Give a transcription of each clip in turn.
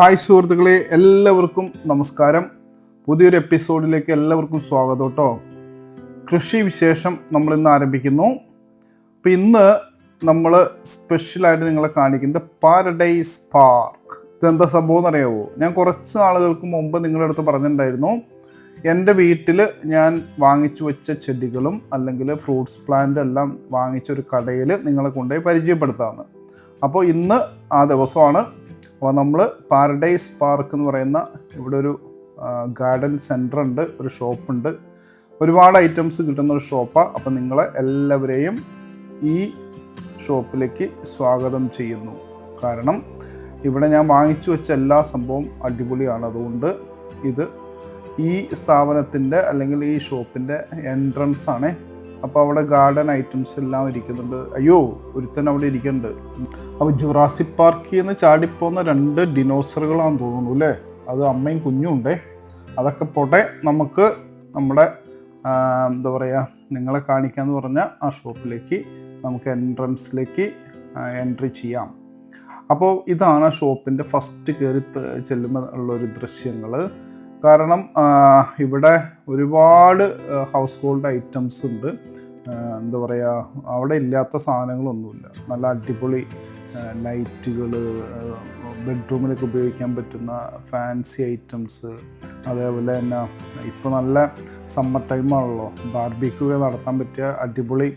Hi സുഹൃത്തുക്കളെ എല്ലാവർക്കും നമസ്കാരം. പുതിയൊരു എപ്പിസോഡിലേക്ക് എല്ലാവർക്കും സ്വാഗതം കേട്ടോ. കൃഷി വിശേഷം നമ്മൾ ഇന്ന് ആരംഭിക്കുന്നു. അപ്പോൾ ഇന്ന് നമ്മൾ സ്പെഷ്യലായിട്ട് നിങ്ങളെ കാണിക്കുന്നത് പാരഡൈസ് പാർക്ക് ഇതെന്താ സംഭവം എന്നറിയാവോ? ഞാൻ കുറച്ച് നാളുകൾക്ക് മുമ്പ് നിങ്ങളുടെ അടുത്ത് പറഞ്ഞിട്ടുണ്ടായിരുന്നു. എന്റെ വീട്ടിൽ ഞാൻ വാങ്ങിച്ചു വെച്ച ചെടികളും അല്ലെങ്കിൽ ഫ്രൂട്ട്സ് പ്ലാന്റ് എല്ലാം വാങ്ങിച്ച ഒരു കടയിൽ നിങ്ങളെ കൊണ്ടുപോയി പരിചയപ്പെടുത്താമെന്ന് അപ്പോൾ ഇന്ന് ആ ദിവസമാണ് അപ്പോൾ നമ്മൾ പാരഡൈസ് പാർക്ക് എന്ന് പറയുന്ന ഇവിടെ ഒരു ഗാർഡൻ സെന്റർ ഉണ്ട് ഒരു ഷോപ്പുണ്ട് ഒരുപാട് ഐറ്റംസ് കിട്ടുന്ന ഒരു ഷോപ്പാണ് അപ്പം നിങ്ങളെ എല്ലാവരെയും ഈ ഷോപ്പിലേക്ക് സ്വാഗതം ചെയ്യുന്നു. കാരണം ഇവിടെ ഞാൻ വാങ്ങിച്ചു വെച്ച എല്ലാ സംഭവം അടിപൊളിയാണ്. അതുകൊണ്ട് ഇത് ഈ സ്ഥാപനത്തിന്റെ അല്ലെങ്കിൽ ഈ ഷോപ്പിന്റെ എൻട്രൻസ് ആണ് അപ്പോൾ അവിടെ ഗാർഡൻ ഐറ്റംസ് എല്ലാം ഇരിക്കുന്നുണ്ട്. അയ്യോ ഒരുത്തൻ അവിടെ ഇരിക്കുന്നുണ്ട്. അപ്പോൾ ജുറാസി പാർക്കിൽ നിന്ന് ചാടിപ്പോകുന്ന രണ്ട് ഡിനോസറുകളാണെന്ന് തോന്നുന്നു അല്ലേ? അത് അമ്മയും കുഞ്ഞും ഉണ്ടേ. അതൊക്കെ പോട്ടെ നമുക്ക് നമ്മുടെ എന്താ പറയുക നിങ്ങളെ കാണിക്കാന്ന് പറഞ്ഞ ആ ഷോപ്പിലേക്ക് നമുക്ക് എൻട്രൻസിലേക്ക് എൻട്രി ചെയ്യാം. അപ്പോൾ ഇതാണ് ഷോപ്പിന്റെ ഫസ്റ്റ് കയറി ചെല്ലുമ്പോൾ ഉള്ളൊരു ദൃശ്യങ്ങൾ കാരണം ഇവിടെ ഒരുപാട് ഹൗസ് ഹോൾഡ് ഐറ്റംസ് ഉണ്ട്. എന്താ പറയുക അവിടെ ഇല്ലാത്ത സാധനങ്ങളൊന്നുമില്ല. നല്ല അടിപൊളി ലൈറ്റുകൾ ബെഡ്റൂമിലൊക്കെ ഉപയോഗിക്കാൻ പറ്റുന്ന ഫാൻസി ഐറ്റംസ് അതേപോലെ തന്നെ ഇപ്പോൾ നല്ല സമ്മർ ടൈമാണല്ലോ ബാർബിക്യൂ നടത്താൻ പറ്റിയ അടിപൊളി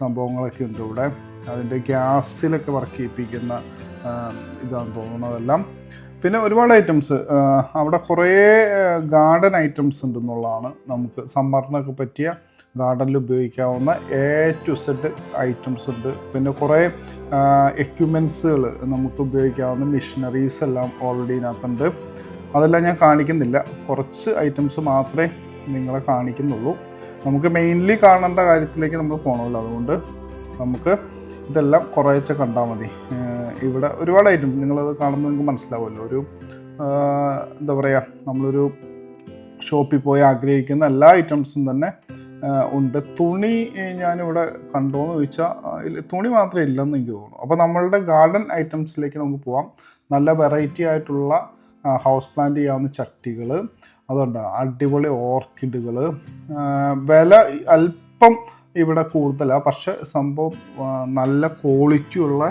സംഭവങ്ങളൊക്കെ ഉണ്ട് ഇവിടെ. അതിന്റെ ഗ്യാസിലൊക്കെ വർക്ക് ചെയ്യിപ്പിക്കുന്ന ഇതാണ് ഇതാണെന്ന് തോന്നുന്നു അതെല്ലാം. പിന്നെ ഒരുപാട് ഐറ്റംസ് അവിടെ കുറേ ഗാർഡൻ ഐറ്റംസ് ഉണ്ടെന്നുള്ളതാണ് നമുക്ക് സമ്മറിനൊക്കെ പറ്റിയ ഗാർഡനിൽ ഉപയോഗിക്കാവുന്ന എ ടു സെഡ് ഐറ്റംസ് ഉണ്ട്. പിന്നെ കുറേ എക്യുപ്മെൻസുകൾ നമുക്ക് ഉപയോഗിക്കാവുന്ന മെഷീനറീസ് എല്ലാം ഓൾറെഡി ഇതിനകത്തുണ്ട്. അതെല്ലാം ഞാൻ കാണിക്കുന്നില്ല. കുറച്ച് ഐറ്റംസ് മാത്രമേ നിങ്ങളെ കാണിക്കുന്നുള്ളൂ. നമുക്ക് മെയിൻലി കാണേണ്ട കാര്യത്തിലേക്ക് നമ്മൾ പോകണമല്ലോ അതുകൊണ്ട് നമുക്ക് ഇതെല്ലാം കുറേശ്ശെ കണ്ടാൽ മതി. ഇവിടെ ഒരുപാട് ഐറ്റം നിങ്ങളത് കാണുമ്പോൾ നിങ്ങൾക്ക് മനസ്സിലാവുമല്ലോ. ഒരു എന്താ പറയുക നമ്മളൊരു ഷോപ്പിൽ പോയി ആഗ്രഹിക്കുന്ന എല്ലാ ഐറ്റംസും തന്നെ ഉണ്ട്. തുണി ഞാനിവിടെ കണ്ടോന്ന് ചോദിച്ചാൽ തുണി മാത്രമേ ഇല്ലെന്ന് എനിക്ക് തോന്നുന്നു. അപ്പോൾ നമ്മളുടെ ഗാർഡൻ ഐറ്റംസിലേക്ക് നമുക്ക് പോവാം. നല്ല വെറൈറ്റി ആയിട്ടുള്ള ഹൗസ് പ്ലാന്റ് ചെയ്യാവുന്ന ചട്ടികൾ അതുണ്ട് അടിപൊളി ഓർക്കിഡുകൾ വില അല്പം ഇവിടെ കൂടുതലാണ് പക്ഷെ സംഭവം നല്ല ക്വാളിറ്റിയുള്ള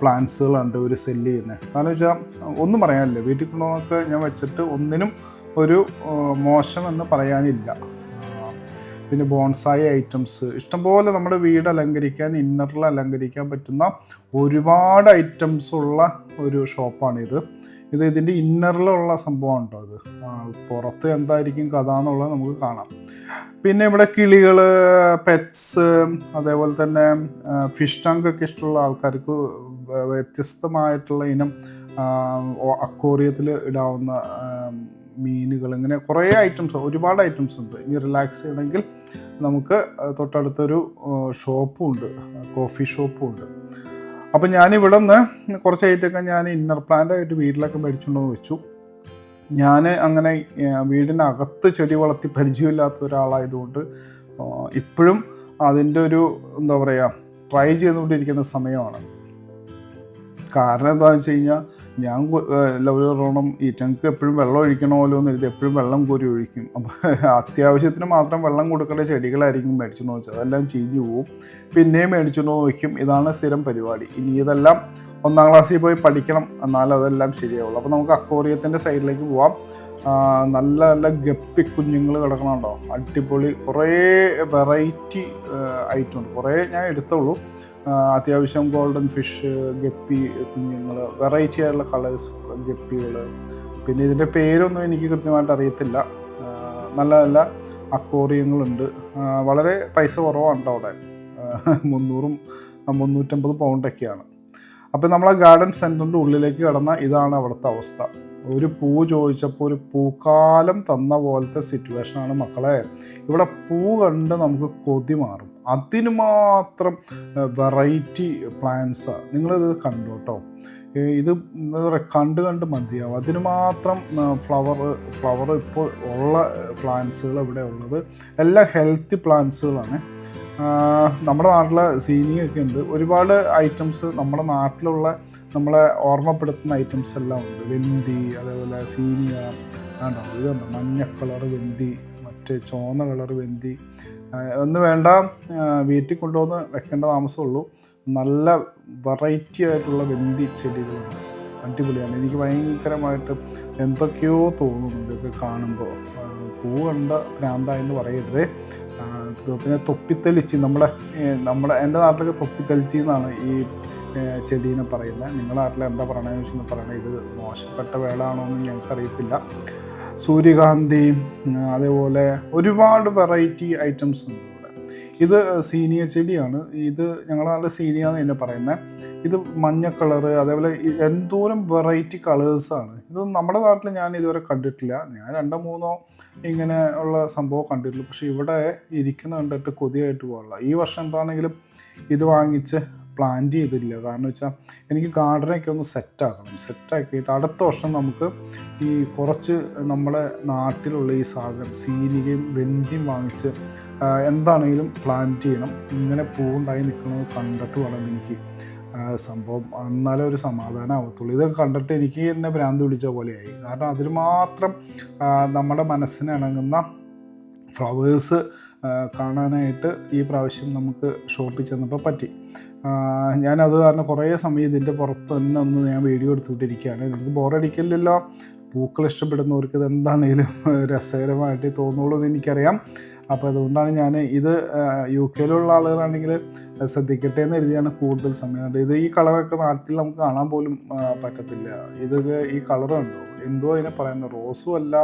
പ്ലാന്റ്സുകളുണ്ട് ഇവർ സെല്ല് ചെയ്യുന്നത് കാരണം വെച്ചാൽ ഒന്നും പറയാനില്ല. വീട്ടിൽ കൊണ്ടുവന്നൊക്കെ ഞാൻ വെച്ചിട്ട് ഒന്നിനും ഒരു മോശം എന്ന് പറയാനില്ല. പിന്നെ ബോൺസായി ഐറ്റംസ് ഇഷ്ടംപോലെ നമ്മുടെ വീട് അലങ്കരിക്കാൻ ഇന്നറിൽ അലങ്കരിക്കാൻ പറ്റുന്ന ഒരുപാട് ഐറ്റംസ് ഉള്ള ഒരു ഷോപ്പാണിത് ഇത് ഇതിന്റെ ഇന്നറിലുള്ള സംഭവം ഉണ്ടോ ഇത്. പുറത്ത് എന്തായിരിക്കും കഥ എന്നുള്ളത് നമുക്ക് കാണാം. പിന്നെ ഇവിടെ കിളികൾ പെറ്റ്സ് അതേപോലെ തന്നെ ഫിഷ് ടാങ്ക് ഒക്കെ ഇഷ്ടമുള്ള ആൾക്കാർക്ക് വ്യത്യസ്തമായിട്ടുള്ള ഇനം അക്വോറിയത്തിൽ ഇടാവുന്ന മീനുകൾ ഇങ്ങനെ കുറേ ഐറ്റംസ് ഒരുപാട് ഐറ്റംസ് ഉണ്ട്. ഇനി റിലാക്സ് ചെയ്യണമെങ്കിൽ നമുക്ക് തൊട്ടടുത്തൊരു ഷോപ്പും ഉണ്ട്. കോഫി ഷോപ്പും ഉണ്ട്. അപ്പം ഞാൻ ഇവിടെ നിന്ന് കുറച്ച് ആയിട്ടൊക്കെ ഞാൻ ഇന്നർ പ്ലാന്റ് ആയിട്ട് വീട്ടിലൊക്കെ മേടിച്ചുകൊണ്ടെന്ന് വെച്ചു. ഞാൻ അങ്ങനെ വീടിനകത്ത് ചെടി വളർത്തി പരിചയമില്ലാത്ത ഒരാളായതുകൊണ്ട് ഇപ്പോഴും അതിന്റെ ഒരു എന്താ പറയുക ട്രൈ ചെയ്തുകൊണ്ടിരിക്കുന്ന സമയമാണ്. കാരണം എന്താണെന്ന് വെച്ച് കഴിഞ്ഞാൽ ഞാൻ ലവലോണം ഈറ്റങ്ങൾക്ക് എപ്പോഴും വെള്ളം ഒഴിക്കണമല്ലോ എന്ന് എഴുതി എപ്പോഴും വെള്ളം കോരി ഒഴിക്കും. അപ്പോൾ അത്യാവശ്യത്തിന് മാത്രം വെള്ളം കൊടുക്കേണ്ട ചെടികളായിരിക്കും മേടിച്ചു വെച്ചത്. അതെല്ലാം ചീഞ്ഞു പോവും. പിന്നെയും മേടിച്ചു നോക്കും ഇതാണ് സ്ഥിരം പരിപാടി. ഇനി ഇതെല്ലാം ഒന്നാം ക്ലാസ്സിൽ പോയി പഠിക്കണം. എന്നാലും അതെല്ലാം ശരിയാവുള്ളൂ. അപ്പോൾ നമുക്ക് അക്കോറിയത്തിന്റെ സൈഡിലേക്ക് പോവാം. നല്ല നല്ല ഗപ്പി കുഞ്ഞുങ്ങൾ കിടക്കണുണ്ടോ അടിപൊളി കുറേ വെറൈറ്റി ഐറ്റം ഉണ്ട്. കുറേ ഞാൻ എടുത്തുള്ളൂ. അത്യാവശ്യം ഗോൾഡൻ ഫിഷ് ഗപ്പി കുഞ്ഞുങ്ങൾ വെറൈറ്റി ആയിട്ടുള്ള കളേഴ്സ് ഗപ്പികൾ പിന്നെ ഇതിന്റെ പേരൊന്നും എനിക്ക് കൃത്യമായിട്ട് അറിയത്തില്ല. നല്ല നല്ല അക്വോറിയങ്ങളുണ്ട്. വളരെ പൈസ കുറവാണ് അവിടെ. മുന്നൂറും മുന്നൂറ്റമ്പത് പൗണ്ടൊക്കെയാണ് അപ്പോൾ നമ്മൾ ഗാർഡൻ സെന്ററിന്റെ ഉള്ളിലേക്ക് കടന്ന ഇതാണ് അവിടുത്തെ അവസ്ഥ. ഒരു പൂ ചോദിച്ചപ്പോൾ ഒരു പൂക്കാലം തന്ന പോലത്തെ സിറ്റുവേഷനാണ് മക്കളെ. ഇവിടെ പൂ കണ്ട് നമുക്ക് കൊതി മാറും. അതിന് മാത്രം വെറൈറ്റി പ്ലാന്റ്സാണ് നിങ്ങളിത് കണ്ടു കേട്ടോ. ഇത് എന്താ പറയുക കണ്ട് കണ്ട് മതിയാവും. അതിന് മാത്രം ഫ്ലവർ ഫ്ലവർ ഇപ്പോൾ ഉള്ള പ്ലാന്റ്സുകൾ ഇവിടെ ഉള്ളത്. എല്ലാം ഹെൽത്തി പ്ലാന്റ്സുകളാണ് നമ്മുടെ നാട്ടിലെ സീനിയൊക്കെ ഉണ്ട്. ഒരുപാട് ഐറ്റംസ് നമ്മുടെ നാട്ടിലുള്ള നമ്മളെ ഓർമ്മപ്പെടുത്തുന്ന ഐറ്റംസ് എല്ലാം ഉണ്ട്. വെന്തി അതേപോലെ സീനിയ ഇതുണ്ട് മഞ്ഞ കളർ വെന്തി മറ്റേ ചുവന്ന കളർ വെന്തി ഒന്ന് വേണ്ട വീട്ടിൽ കൊണ്ടുവന്ന് വെക്കേണ്ട താമസമുള്ളൂ. നല്ല വെറൈറ്റി ആയിട്ടുള്ള വെന്തി ചെടികളുണ്ട്. അടിപൊളിയാണ്. എനിക്ക് ഭയങ്കരമായിട്ട് എന്തൊക്കെയോ തോന്നും ഇതൊക്കെ കാണുമ്പോൾ. പൂ കണ്ട ഭ്രാന്തായെന്ന് പറയരുത്. പിന്നെ തൊപ്പിത്തെലിച്ചി നമ്മുടെ നമ്മുടെ എന്റെ നാട്ടിലൊക്കെ തൊപ്പിത്തെലിച്ചി എന്നാണ് ഈ ചെടീനെ പറയുന്നത്. നിങ്ങളുടെ നാട്ടിൽ എന്താ പറയണതെന്ന് വെച്ചാൽ പറയണത് ഇത് മോശപ്പെട്ട വേളാണോ എന്ന് ഞങ്ങൾക്കറിയത്തില്ല. സൂര്യകാന്തി അതേപോലെ ഒരുപാട് വെറൈറ്റി ഐറ്റംസ് ഉണ്ട് ഇവിടെ. ഇത് സീനിയ ചെടിയാണ്. ഇത് ഞങ്ങളുടെ നല്ല സീനിയ എന്ന് തന്നെ പറയുന്നത് ഇത് മഞ്ഞ കളറ് അതേപോലെ എന്തോരം വെറൈറ്റി കളേഴ്സാണ് ഇത് നമ്മുടെ നാട്ടിൽ ഞാൻ ഇതുവരെ കണ്ടിട്ടില്ല. ഞാൻ രണ്ടോ മൂന്നോ ഇങ്ങനെ ഉള്ള സംഭവം കണ്ടിട്ടുള്ളൂ പക്ഷേ ഇവിടെ ഇരിക്കുന്ന കണ്ടിട്ട് കൊതിയായിട്ട് പോകാനുള്ള. ഈ വർഷം എന്താണെങ്കിലും ഇത് വാങ്ങിച്ച് പ്ലാൻ ചെയ്തില്ല. കാരണം വെച്ചാൽ എനിക്ക് ഗാർഡനൊക്കെ ഒന്ന് സെറ്റാക്കണം സെറ്റാക്കിയിട്ട് അടുത്ത വർഷം നമുക്ക് ഈ കുറച്ച് നമ്മുടെ നാട്ടിലുള്ള ഈ സാധനം സീനികയും വെന്തിയും വാങ്ങിച്ച് എന്താണെങ്കിലും പ്ലാൻ ചെയ്യണം. ഇങ്ങനെ പൂവുണ്ടായി നിൽക്കുന്നത് കണ്ടിട്ട് വേണം എനിക്ക്. സംഭവം എന്നാലേ ഒരു സമാധാനം ആവത്തുള്ളൂ. ഇതൊക്കെ കണ്ടിട്ട് എനിക്ക് എന്നെ ഭ്രാന്ത് പിടിച്ച പോലെയായി. കാരണം അതിൽ മാത്രം നമ്മുടെ മനസ്സിന് ഇണങ്ങുന്ന ഫ്ലവേഴ്സ് കാണാനായിട്ട് ഈ പ്രാവശ്യം നമുക്ക് ഷോപ്പിൽ ചെന്നപ്പോൾ പറ്റി. ഞാനത് കാരണം കുറേ സമയം ഇതിന്റെ പുറത്ത് തന്നെ ഒന്ന് ഞാൻ വീഡിയോ എടുത്തുകൊണ്ടിരിക്കുകയാണ്. നിങ്ങൾക്ക് ബോറടിക്കില്ലല്ലോ പൂക്കൾ ഇഷ്ടപ്പെടുന്നവർക്ക് ഇത് എന്താണെങ്കിലും രസകരമായിട്ട് തോന്നുള്ളൂ എന്ന് എനിക്കറിയാം. അപ്പോൾ അതുകൊണ്ടാണ് ഞാൻ ഇത് യു കെയിലുള്ള ആളുകളാണെങ്കിൽ ശ്രദ്ധിക്കട്ടെ എന്ന് എഴുതിയാണ് കൂടുതൽ സമയം. ഇത് ഈ കളറൊക്കെ നാട്ടിൽ നമുക്ക് കാണാൻ പോലും പറ്റത്തില്ല. ഇത് ഈ കളർ ഉണ്ടോ എന്തോ അതിനെ പറയുന്നത് റോസും അല്ല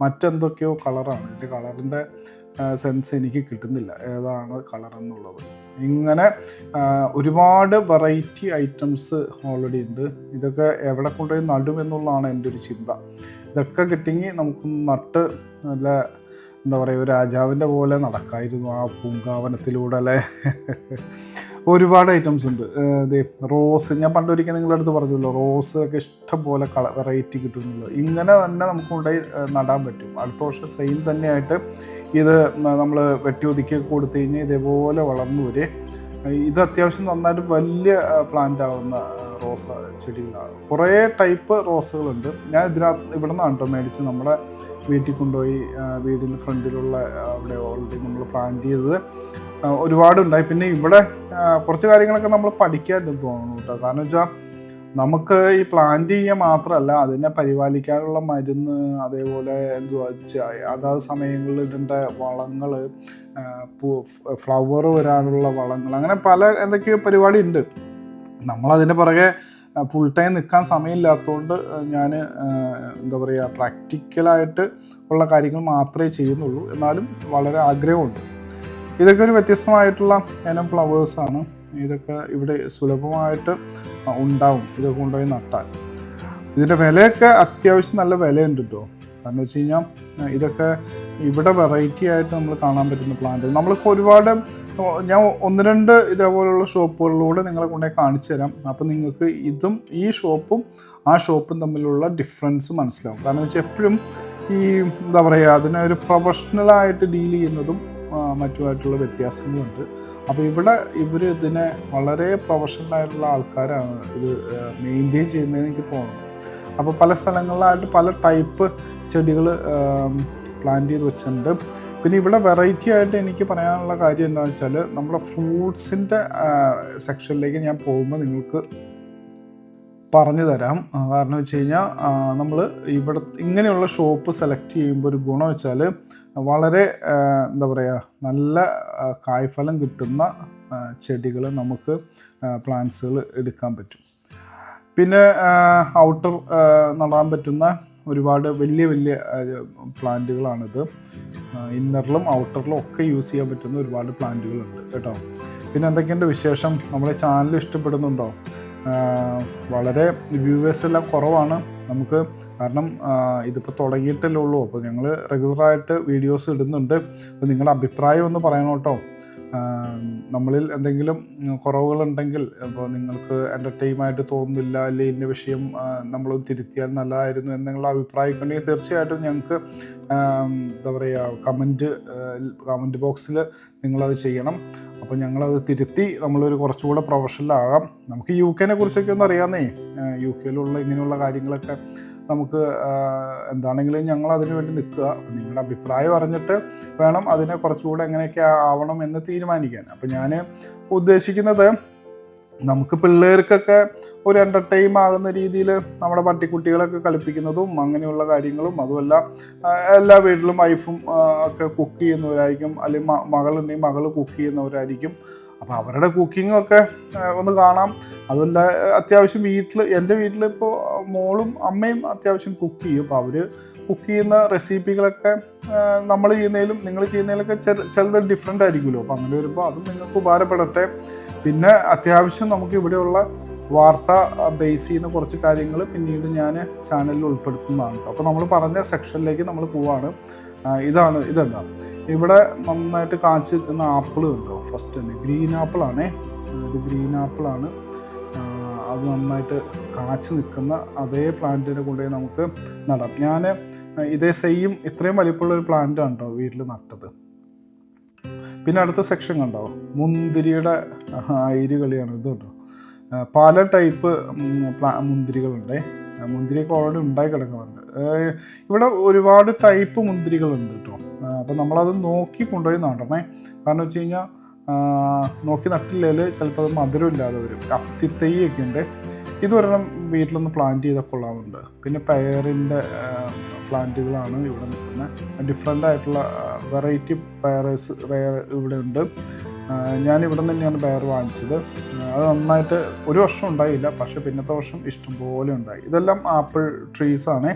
മറ്റെന്തൊക്കെയോ കളറാണ്. ഇതിന്റെ കളറിന്റെ സെൻസ് എനിക്ക് കിട്ടുന്നില്ല. ഏതാണ് കളർ എന്നുള്ളത്. ഇങ്ങനെ ഒരുപാട് വെറൈറ്റി ഐറ്റംസ് ഓൾറെഡി ഉണ്ട്. ഇതൊക്കെ എവിടെ കൊണ്ടുപോയി നടും എന്നുള്ളതാണ് എന്റെ ഒരു ചിന്ത. ഇതൊക്കെ കിട്ടിയെങ്കിൽ നമുക്കൊന്ന് നട്ട് നല്ല എന്താ പറയുക ഒരു രാജാവിന്റെ പോലെ നടക്കായിരുന്നു ആ പൂങ്കാവനത്തിലൂടെ അല്ലേ? ഒരുപാട് ഐറ്റംസ് ഉണ്ട്. ഇതേ റോസ് ഞാൻ പണ്ടൊരിക്കൽ നിങ്ങളുടെ അടുത്ത് പറഞ്ഞല്ലോ റോസ് ഒക്കെ ഇഷ്ടം പോലെ കള വെറൈറ്റി കിട്ടുന്നുള്ളൂ ഇങ്ങനെ തന്നെ നമുക്ക് കൊണ്ടുപോയി നടാൻ പറ്റും. അടുത്ത വർഷം സെയിം തന്നെയായിട്ട് ഇത് നമ്മൾ വെട്ടി ഒതുക്കി കൊടുത്തു കഴിഞ്ഞാൽ ഇതേപോലെ വളർന്നു വരെ. ഇത് അത്യാവശ്യം നന്നായിട്ട് വലിയ പ്ലാന്റ് ആവുന്ന റോസ ചെടികളാണ്. കുറേ ടൈപ്പ് റോസുകളുണ്ട്. ഞാൻ ഇതിനകത്ത് ഇവിടെ നിന്നാണ് കേട്ടോ മേടിച്ച് നമ്മുടെ വീട്ടിൽ കൊണ്ടുപോയി വീടിന്റെ ഫ്രണ്ടിലുള്ള അവിടെ ഓൾറെഡി നമ്മൾ പ്ലാന്റ് ചെയ്തത്. ഒരുപാടുണ്ടായി. പിന്നെ ഇവിടെ കുറച്ച് കാര്യങ്ങളൊക്കെ നമ്മൾ പഠിക്കാൻ തോന്നുന്നു കേട്ടോ. കാരണം വെച്ചാൽ നമുക്ക് ഈ പ്ലാന്റ് ചെയ്യുക മാത്രമല്ല അതിനെ പരിപാലിക്കാനുള്ള മരുന്ന് അതേപോലെ എന്തുവാ അതാത് സമയങ്ങളിൽ ഇടേണ്ട വളങ്ങൾ ഫ്ലവർ വരാനുള്ള വളങ്ങൾ അങ്ങനെ പല എന്തൊക്കെയോ പരിപാടി ഉണ്ട്. നമ്മളതിന്റെ പുറകെ ഫുൾ ടൈം നിൽക്കാൻ സമയമില്ലാത്തതുകൊണ്ട് ഞാൻ എന്താ പറയുക പ്രാക്ടിക്കലായിട്ട് ഉള്ള കാര്യങ്ങൾ മാത്രമേ ചെയ്യുന്നുള്ളൂ. എന്നാലും വളരെ ആഗ്രഹമുണ്ട്. ഇതൊക്കെ ഒരു വ്യത്യസ്തമായിട്ടുള്ള ഇനം ഫ്ലവേഴ്സാണ് ഇതൊക്കെ ഇവിടെ സുലഭമായിട്ട് ഉണ്ടാവും. ഇതൊക്കെ കൊണ്ടുപോയി നട്ടാൽ. ഇതിന്റെ വിലയൊക്കെ അത്യാവശ്യം നല്ല വിലയുണ്ട് കേട്ടോ കാരണം വെച്ച് കഴിഞ്ഞാൽ ഇതൊക്കെ ഇവിടെ വെറൈറ്റി ആയിട്ട് നമ്മൾ കാണാൻ പറ്റുന്ന പ്ലാന്റ് നമ്മൾക്ക് ഒരുപാട് ഞാൻ ഒന്ന് രണ്ട് ഇതേപോലുള്ള ഷോപ്പുകളിലൂടെ നിങ്ങളെ കൊണ്ടേ കാണിച്ചു തരാം. അപ്പം നിങ്ങൾക്ക് ഇതും ഈ ഷോപ്പും ആ ഷോപ്പും തമ്മിലുള്ള ഡിഫറൻസ് മനസ്സിലാവും. കാരണം വെച്ചാൽ എപ്പോഴും ഈ എന്താ പറയുക അതിനെ ഒരു പ്രൊഫഷണലായിട്ട് ഡീൽ ചെയ്യുന്നതും മറ്റുമായിട്ടുള്ള വ്യത്യാസങ്ങളുണ്ട്. അപ്പോൾ ഇവിടെ ഇവർ ഇതിനെ വളരെ പ്രൊഫഷണൽ ആയിട്ടുള്ള ആൾക്കാരാണ്. ഇത് മെയിന്റെയിൻ ചെയ്യുന്നതെന്ന് എനിക്ക് തോന്നുന്നു. അപ്പോൾ പല സ്ഥലങ്ങളിലായിട്ട് പല ടൈപ്പ് ചെടികൾ പ്ലാന്റ് ചെയ്ത് വെച്ചിട്ടുണ്ട്. പിന്നെ ഇവിടെ വെറൈറ്റി ആയിട്ട് എനിക്ക് പറയാനുള്ള കാര്യം എന്താണെന്ന് വെച്ചാൽ നമ്മുടെ ഫ്രൂട്ട്സിന്റെ സെക്ഷനിലേക്ക് ഞാൻ പോകുമ്പോൾ നിങ്ങൾക്ക് പറഞ്ഞു തരാം. കാരണം വെച്ച് കഴിഞ്ഞാൽ നമ്മൾ ഇവിടെ ഇങ്ങനെയുള്ള ഷോപ്പ് സെലക്ട് ചെയ്യുമ്പോൾ ഒരു ഗുണം വെച്ചാൽ വളരെ എന്താ പറയുക നല്ല കായ്ഫലം കിട്ടുന്ന ചെടികൾ നമുക്ക് പ്ലാന്റ്സുകൾ എടുക്കാൻ പറ്റും. പിന്നെ ഔട്ടർ നടാൻ പറ്റുന്ന ഒരുപാട് വലിയ വലിയ പ്ലാന്റുകളാണിത്. ഇന്നറിലും ഔട്ടറിലും ഒക്കെ യൂസ് ചെയ്യാൻ പറ്റുന്ന ഒരുപാട് പ്ലാന്റുകളുണ്ട് കേട്ടോ. പിന്നെ എന്തൊക്കെയുണ്ട് വിശേഷം? നമ്മളെ ചാനൽ ഇഷ്ടപ്പെടുന്നുണ്ടോ? വളരെ വ്യൂവേഴ്സ് എല്ലാം കുറവാണ്. നമുക്ക് കാരണം ഇതിപ്പോൾ തുടങ്ങിയിട്ടല്ലേ ഉള്ളൂ അപ്പോൾ ഞങ്ങൾ റെഗുലറായിട്ട് വീഡിയോസ് ഇടുന്നുണ്ട്. അപ്പോൾ നിങ്ങളുടെ അഭിപ്രായം ഒന്ന് പറയണം കേട്ടോ. നമ്മളിൽ എന്തെങ്കിലും കുറവുകളുണ്ടെങ്കിൽ അപ്പോൾ നിങ്ങൾക്ക് എന്റർടൈമായിട്ട് തോന്നുന്നില്ല അല്ലെങ്കിൽ ഇന്ന വിഷയം നമ്മൾ തിരുത്തിയാൽ നല്ലതായിരുന്നു എന്നുള്ള അഭിപ്രായം ഉണ്ടെങ്കിൽ തീർച്ചയായിട്ടും ഞങ്ങൾക്ക് എന്താ പറയുക കമന്റ് കമന്റ് ബോക്സിൽ നിങ്ങളത് ചെയ്യണം. അപ്പോൾ ഞങ്ങളത് തിരുത്തി നമ്മളൊരു കുറച്ചുകൂടെ പ്രൊഫഷണലാകാം നമുക്ക് യു കെനെ കുറിച്ചൊക്കെ ഒന്ന് അറിയാമെന്നേ യു കെയിലുള്ള ഇങ്ങനെയുള്ള കാര്യങ്ങളൊക്കെ നമുക്ക് എന്താണെങ്കിലും ഞങ്ങൾ അതിനു വേണ്ടി നിൽക്കുക. നിങ്ങളുടെ അഭിപ്രായം അറിഞ്ഞിട്ട് വേണം അതിനെ കുറച്ചുകൂടെ എങ്ങനെയൊക്കെ ആവണം എന്ന് തീരുമാനിക്കാൻ. അപ്പം ഞാൻ ഉദ്ദേശിക്കുന്നത് നമുക്ക് പിള്ളേർക്കൊക്കെ ഒരു എന്റർടൈം ആകുന്ന രീതിയിൽ നമ്മുടെ പട്ടിക്കുട്ടികളൊക്കെ കളിപ്പിക്കുന്നതും അങ്ങനെയുള്ള കാര്യങ്ങളും അതുമല്ല എല്ലാ വീട്ടിലും വൈഫും ഒക്കെ കുക്ക് ചെയ്യുന്നവരായിരിക്കും. അല്ലെങ്കിൽ മകളുണ്ടെങ്കിൽ മകൾ കുക്ക് ചെയ്യുന്നവരായിരിക്കും. അപ്പോൾ അവരുടെ കുക്കിങ്ങൊക്കെ ഒന്ന് കാണാം. അതുമല്ല അത്യാവശ്യം വീട്ടിൽ എന്റെ വീട്ടിൽ ഇപ്പോൾ മോളും അമ്മയും അത്യാവശ്യം കുക്ക് ചെയ്യും. അപ്പോൾ അവർ കുക്ക് ചെയ്യുന്ന റെസിപ്പികളൊക്കെ നമ്മൾ ചെയ്യുന്നതിലും നിങ്ങൾ ചെയ്യുന്നതിലൊക്കെ ചെറു- ചിലത് ഡിഫറെന്റ് ആയിരിക്കുമല്ലോ. അപ്പോൾ അങ്ങനെ വരുമ്പോൾ അതും നിങ്ങൾക്ക് ഉപകാരപ്പെടട്ടെ. പിന്നെ അത്യാവശ്യം നമുക്ക് ഇവിടെയുള്ള വാർത്ത ബേസ് ചെയ്യുന്ന കുറച്ച് കാര്യങ്ങൾ പിന്നീട് ഞാൻ ചാനലിൽ ഉൾപ്പെടുത്തുന്നതാണ് അപ്പോൾ നമ്മൾ പറഞ്ഞ സെക്ഷനിലേക്ക് നമ്മൾ പോവാണ്. ഇതാണ് ഇതെന്താ? ഇവിടെ നന്നായിട്ട് കാച്ച് നിൽക്കുന്ന ആപ്പിൾ ഉണ്ടോ ഫസ്റ്റ് തന്നെ ഗ്രീൻ ആപ്പിളാണേ ഇത് ഗ്രീൻ ആപ്പിളാണ് അത് നന്നായിട്ട് കാച്ച് നിൽക്കുന്ന അതേ പ്ലാന്റിനെ കൊണ്ടുപോയി നമുക്ക് നടാം. ഞാൻ ഇതേ സെയിം ഇത്രയും വലിപ്പമുള്ള ഒരു പ്ലാന്റ് കേട്ടോ വീട്ടിൽ നട്ടത്. പിന്നെ അടുത്ത സെക്ഷൻ കണ്ടോ? മുന്തിരിയുടെ അയിര് കളിയാണ്. ഇത് കണ്ടോ? പല ടൈപ്പ് മുന്തിരികളുണ്ട്. മുന്തിരിയൊക്കെ ഓൾറെഡി ഉണ്ടായി കിടക്കുന്നുണ്ട്. ഇവിടെ ഒരുപാട് ടൈപ്പ് മുന്തിരികളുണ്ട് കേട്ടോ. അപ്പോൾ നമ്മളത് നോക്കി കൊണ്ടുപോയി നടണേ കാരണം വെച്ച് കഴിഞ്ഞാൽ നോക്കി നട്ടില്ലെങ്കിൽ ചിലപ്പോൾ അത് മധുരമില്ലാതെ വരും. അത്തിത്തൈയൊക്കെ ഉണ്ട്. ഇതൊരെണ്ണം വീട്ടിലൊന്ന് പ്ലാന്റ് ചെയ്താൽ കൊള്ളാറുണ്ട് പിന്നെ പയറിന്റെ പ്ലാന്റുകളാണ് ഇവിടെ നിൽക്കുന്നത്. ഡിഫറെന്റ് ആയിട്ടുള്ള വെറൈറ്റി പയറേഴ്സ് പയർ ഇവിടെ ഉണ്ട്. ഞാൻ ഇവിടെ നിന്ന് തന്നെയാണ് പയർ വാങ്ങിച്ചത് അത് നന്നായിട്ട് ഒരു വർഷം ഉണ്ടായില്ല പക്ഷേ പിന്നത്തെ വർഷം ഇഷ്ടംപോലെ ഉണ്ടായി. ഇതെല്ലാം ആപ്പിൾ ട്രീസാണ്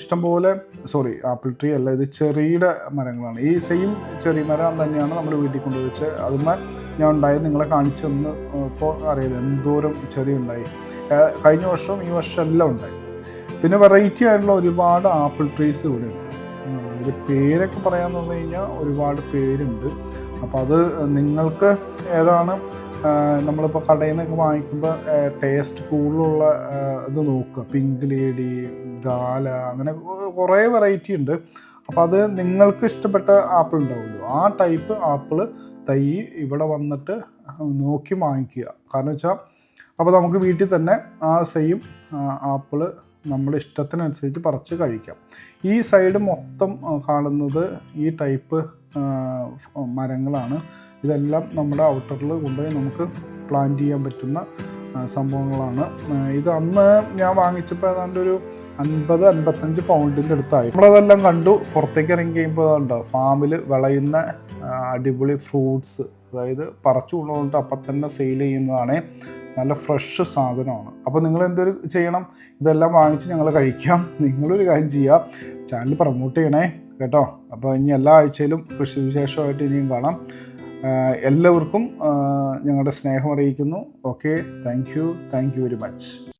ഇഷ്ടംപോലെ സോറി ആപ്പിൾ ട്രീ അല്ല ഇത് ചെറിയുടെ മരങ്ങളാണ്. ഈ സെയിം ചെറിയ മരം തന്നെയാണ് നമ്മൾ വീട്ടിൽ കൊണ്ടുവച്ച് അതുമ്മ ഞാൻ ഉണ്ടായത്. നിങ്ങളെ കാണിച്ചു തന്ന് ഇപ്പോൾ അറിയില്ല എന്തോരം ചെറിയ ഉണ്ടായി. കഴിഞ്ഞ വർഷവും ഈ വർഷം എല്ലാം ഉണ്ടായി. പിന്നെ വെറൈറ്റി ആയിട്ടുള്ള ഒരുപാട് ആപ്പിൾ ട്രീസ് ഇവിടെ ഉണ്ട് ഇത് പേരൊക്കെ പറയാൻ തന്നു കഴിഞ്ഞാൽ ഒരുപാട് പേരുണ്ട്. അപ്പോൾ അത് നിങ്ങൾക്ക് ഏതാണ് നമ്മളിപ്പോൾ കടയിൽ നിന്നൊക്കെ വാങ്ങിക്കുമ്പോൾ ടേസ്റ്റ് കൂടുതലുള്ള ഇത് നോക്കുക. പിങ്ക് ലേഡി ഗാല അങ്ങനെ കുറേ വെറൈറ്റി ഉണ്ട്. അപ്പോൾ അത് നിങ്ങൾക്ക് ഇഷ്ടപ്പെട്ട ആപ്പിൾ ഉണ്ടാവുമല്ലോ. ആ ടൈപ്പ് ആപ്പിൾ തൈ ഇവിടെ വന്നിട്ട് നോക്കി വാങ്ങിക്കുക. കാരണം വെച്ചാൽ അപ്പോൾ നമുക്ക് വീട്ടിൽ തന്നെ ആ സെയിം ആപ്പിൾ നമ്മുടെ ഇഷ്ടത്തിനനുസരിച്ച് പറിച്ച് കഴിക്കാം. ഈ സൈഡ് മൊത്തം കാണുന്നത് ഈ ടൈപ്പ് മരങ്ങളാണ്. ഇതെല്ലാം നമ്മുടെ ഔട്ടറിൽ കൊണ്ടുപോയി നമുക്ക് പ്ലാന്റ് ചെയ്യാൻ പറ്റുന്ന സംഭവങ്ങളാണ്. ഇത് അന്ന് ഞാൻ വാങ്ങിച്ചപ്പോൾ ഏതാണ്ട് ഒരു അൻപത് അൻപത്തഞ്ച് പൗണ്ടിന്റെ അടുത്തായി. നമ്മളതെല്ലാം കണ്ടു. പുറത്തേക്ക് ഇറങ്ങി കഴിയുമ്പോൾ അതുണ്ടോ ഫാമിൽ വിളയുന്ന അടിപൊളി ഫ്രൂട്ട്സ് അതായത് പറിച്ചു കൊണ്ടുകൊണ്ട് അപ്പം തന്നെ സെയിൽ ചെയ്യുന്നതാണ്. നല്ല ഫ്രഷ് സാധനമാണ്. അപ്പോൾ നിങ്ങൾ എന്തൊരു ചെയ്യണം? ഇതെല്ലാം വാങ്ങിച്ച് ഞങ്ങൾ കഴിക്കാം. നിങ്ങളൊരു കാര്യം ചെയ്യുക ചാനൽ പ്രൊമോട്ട് ചെയ്യണേ കേട്ടോ? അപ്പോൾ ഇനി എല്ലാ ആഴ്ചയിലും കൃഷി വിശേഷമായിട്ട് ഇനിയും കാണാം. എല്ലാവർക്കും ഞങ്ങളുടെ സ്നേഹം അറിയിക്കുന്നു. Okay thank you thank you very much